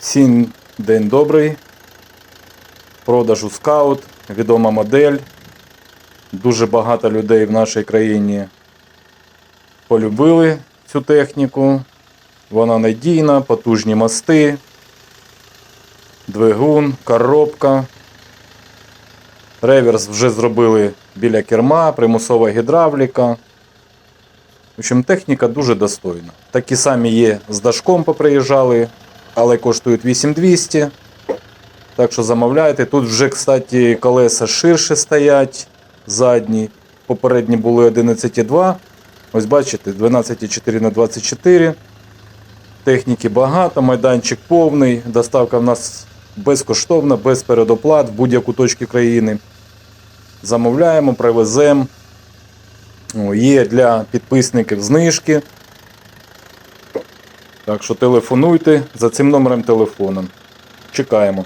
Всім день добрий. Продажу скаут, відома модель. Дуже багато людей в нашій країні полюбили цю техніку. Вона надійна, потужні мости, двигун, коробка. Реверс вже зробили біля керма, примусова гідравліка. В общем, техніка дуже достойна. Такі самі є з дашком поприїжджали, але коштують 8200. Так що замовляйте. Тут вже, кстати, колеса ширше стоять, задні. Попередні були 11,2. Ось бачите, 12,4 на 24. Техніки багато, майданчик повний. Доставка в нас безкоштовна, без передоплат в будь-яку точку країни. Замовляємо, привеземо. Є для підписників знижки. Так що телефонуйте за цим номером телефону. Чекаємо.